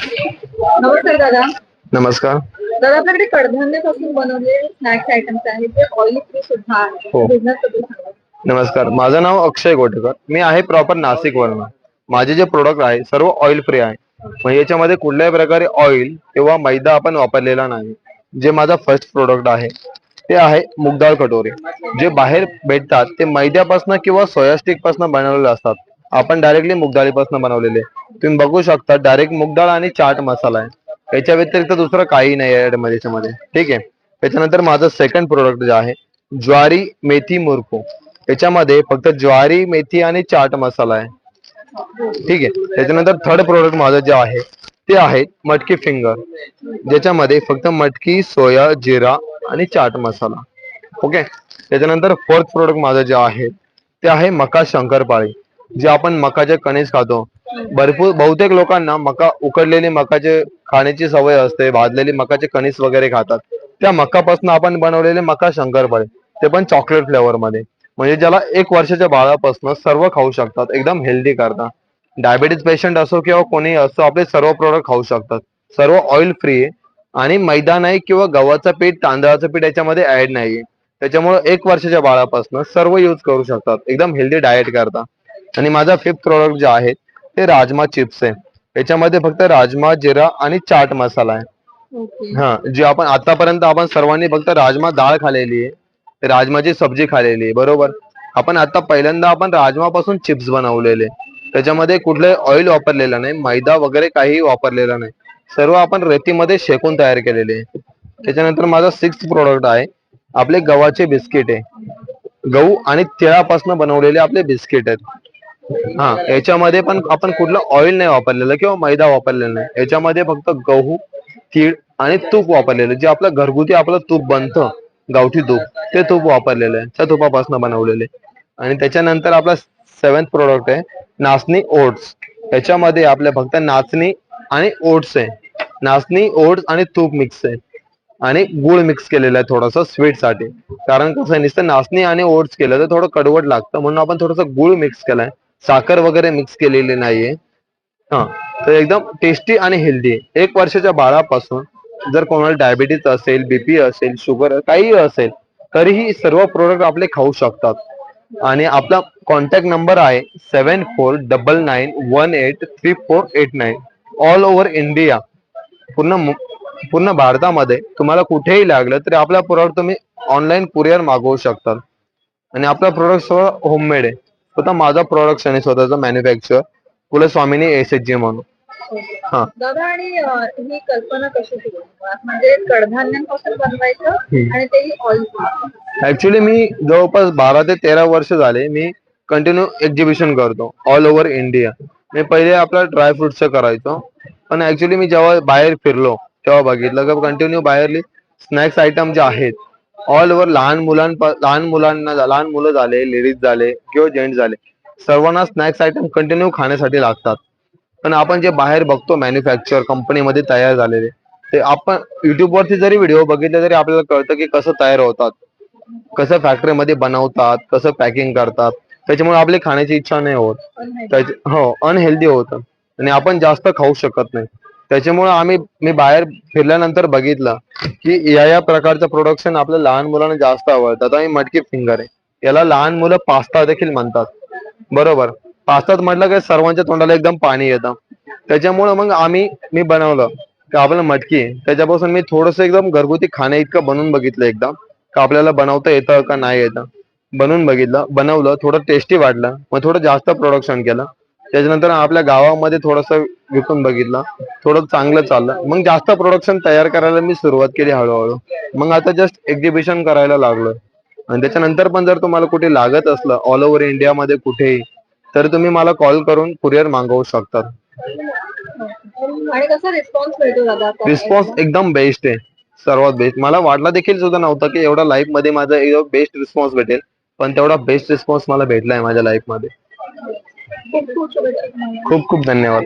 नमस्कार दादा. नमस्कार. दादा आपल्याकडे कडधान्यापासून बनवलेले स्नॅक्स आयटम्स आहेत. जे ऑइल फ्री सुद्धा आहे हो. बिझनेस नमस्कार. माझं नाव अक्षय गोटेकर. मी आहे प्रॉपर नाशिक वरून माझे जे प्रोडक्ट आहे सर्व ऑइल फ्री आहे. म्हणजे याच्यामध्ये कुठल्याही प्रकारे ऑइल किंवा मैदा आपण वापरलेला नाही. जे माझा फर्स्ट प्रोडक्ट आहे ते आहे मुगडाळ कटोरी. जे बाहेर भेटतात ते मैद्यापासून किंवा सोया स्टिकपासून बनवलेले असतात. आपण डायरेक्टली मुगडाळीपासून बनवलेले. तुम्ही बघू शकता डायरेक्ट मुगडाळ आणि चाट मसाला आहे. याच्या व्यतिरिक्त दुसरं काही नाही आहे याच्यामध्ये याच्यामध्ये. ठीक आहे? त्याच्यानंतर माझं सेकंड प्रोडक्ट जे आहे ज्वारी मेथी मुरको याच्यामध्ये फक्त ज्वारी मेथी आणि चाट मसाला आहे. ठीक आहे? त्याच्यानंतर थर्ड प्रोडक्ट माझं जे आहे ते आहे मटकी फिंगर ज्याच्यामध्ये फक्त मटकी सोया जिरा आणि चाट मसाला. ओके? त्याच्यानंतर फोर्थ प्रोडक्ट माझं जे आहे ते आहे मका शंकरपाळी. जे आपण मकाचे कणीस खातो. भरपूर बहुतेक लोकांना मका उकडलेली मकाचे खाण्याची सवय असते भाजलेली मकाचे कणीस वगैरे खातात. त्या मकापासून आपण बनवलेले मका शंकरपाळे ते पण चॉकलेट फ्लेवर मध्ये. म्हणजे ज्याला एक वर्षाच्या बाळापासून सर्व खाऊ शकतात एकदम हेल्दी करता डायबिटीज पेशंट असो किंवा कोणी असो आपले सर्व प्रोडक्ट खाऊ शकतात. सर्व ऑइल फ्री आहे आणि मैदा नाही किंवा गव्हाचं पीठ तांदळाचं पीठ याच्यामध्ये ऍड नाहीये. त्याच्यामुळे एक वर्षाच्या बाळापासून सर्व यूज करू शकतात. एकदम हेल्दी डाएट करता आणि माझा फिफ्थ प्रोडक्ट जे आहे ते राजमा चिप्स आहे. याच्यामध्ये फक्त राजमा जिरा आणि चाट मसाला आहे. हा जे आपण आतापर्यंत आपण सर्वांनी फक्त राजमा डाळ खाल्लेली आहे. राजमाची सब्जी खाल्लेली आहे बरोबर. आपण आता पहिल्यांदा आपण राजमापासून चिप्स बनवलेले. त्याच्यामध्ये कुठलंही ऑइल वापरलेलं नाही मैदा वगैरे काही वापरलेला नाही. सर्व आपण रेतीमध्ये शेकून तयार केलेले आहे. त्याच्यानंतर माझा सिक्स प्रोडक्ट आहे. आपले गव्हाचे बिस्किट आहे. गहू आणि तिळापासून बनवलेले आपले बिस्किट आहेत. हा याच्यामध्ये पण आपण कुठलं ऑइल नाही वापरलेलं किंवा मैदा वापरलेला नाही. याच्यामध्ये फक्त गहू तीळ आणि तूप वापरलेलं जे आपलं घरगुती आपलं तूप बनतं गावठी तूप ते तूप वापरलेलं आहे. त्या तुपापासून बनवलेले आणि त्याच्यानंतर आपला सेवन्थ प्रोडक्ट आहे नाचणी ओट्स. याच्यामध्ये आपल्या फक्त नाचणी आणि ओट्स आहे. नाचणी ओट्स आणि तूप मिक्स आहे. आणि गुळ मिक्स केलेला आहे थोडस स्वीटसाठी. कारण कसं नुसतं नाचणी आणि ओट्स केलं तर थोडं कडवट लागतं. म्हणून आपण थोडंसं गुळ मिक्स केलाय. साखर वगैरे मिक्स केलेली नाहीये. हा तर एकदम टेस्टी आणि हेल्दी आहे एक वर्षाच्या बाळापासून जर कोणाला डायबिटीज असेल बीपी असेल शुगर काही असेल तरीही सर्व प्रोडक्ट आपले खाऊ शकतात. आणि आपला कॉन्टॅक्ट नंबर आहे seven four double nine one eight three four eight nine all over India पूर्ण पूर्ण भारतामध्ये तुम्हाला कुठेही लागलं तरी आपला प्रोडक्ट तुम्ही ऑनलाईन कुरिअर मागवू शकतात आणि आपला प्रोडक्ट सर्व होममेड आहे. स्वतः माझा प्रोडक्शन आहे स्वतःचा manufacture Kulswamini S H G म्हणून. हा. दादा आणि अं, ही कल्पना कशी सुरू मुळात? म्हणजे कडधान्यांपासून बनवायचं आणि तेही ऑइल फ्री ऍक्च्युली मी जवळपास बारा ते तेरा वर्ष झाले मी कंटिन्यू एक्झिबिशन करतो ऑल ओव्हर इंडिया मी पहिले आपला ड्रायफ्रुटचं करायचो. पण ऍक्च्युली मी जेव्हा बाहेर फिरलो तेव्हा बघितलं की कंटिन्यू बाहेरली स्नॅक्स आयटम जे आहेत ऑल ओव्हर लहान मुलांपा लहान मुलांना लहान मुलं झाले लेडीज झाले किंवा जेंट्स झाले सर्वांना स्नॅक्स आयटम कंटिन्यू खाण्यासाठी लागतात. पण आपण जे बाहेर बघतो मॅन्युफॅक्चर कंपनीमध्ये तयार झालेले ते आपण युट्यूबवरती जरी व्हिडिओ बघितले तरी आपल्याला कळतं की कसं तयार होतात. कसं फॅक्टरीमध्ये बनवतात कसं पॅकिंग करतात. त्याच्यामुळे आपली खाण्याची इच्छा नाही होत. त्याच्या- हो अनहेल्दी होतं. आणि आपण जास्त खाऊ शकत नाही. त्याच्यामुळे आम्ही मी बाहेर फिरल्यानंतर बघितलं की या या प्रकारचं प्रोडक्शन आपल्या लहान मुलांना जास्त आवडतं. आता ही मटकी फिंगर आहे. याला लहान मुलं पास्ता देखील म्हणतात. बरोबर? पास्तात म्हटलं की सर्वांच्या तोंडाला एकदम पाणी येतं. त्याच्यामुळे मग आम्ही मी बनवलं की आपलं मटकी. त्याच्यापासून मी थोडस एकदम घरगुती खाणे इतकं बनवून बघितलं एकदा. का आपल्याला बनवता येतं का नाही येतं. बनवून बघितलं बनवलं थोडं टेस्टी वाटलं. मग थोडं जास्त प्रोडक्शन केलं. त्याच्यानंतर आपल्या गावामध्ये थोडस विकून बघितलं. थोडं चांगलं चाललं. मग जास्त प्रोडक्शन तयार करायला मी सुरुवात केली हळूहळू. मग आता जस्ट एक्झिबिशन करायला लागलोय. आणि त्याच्यानंतर पण जर तुम्हाला कुठे लागत असलं ऑल ओव्हर इंडियामध्ये कुठेही तर तुम्ही मला कॉल करून कुरिअर मागवू शकतात. रिस्पॉन्स एकदम बेस्ट आहे. सर्वात बेस्ट मला वाटला देखील सुद्धा नव्हता की एवढा लाईफमध्ये माझा बेस्ट रिस्पॉन्स भेटेल. पण तेवढा बेस्ट रिस्पॉन्स मला भेटलाय माझ्या लाईफमध्ये. खूप खूप धन्यवाद.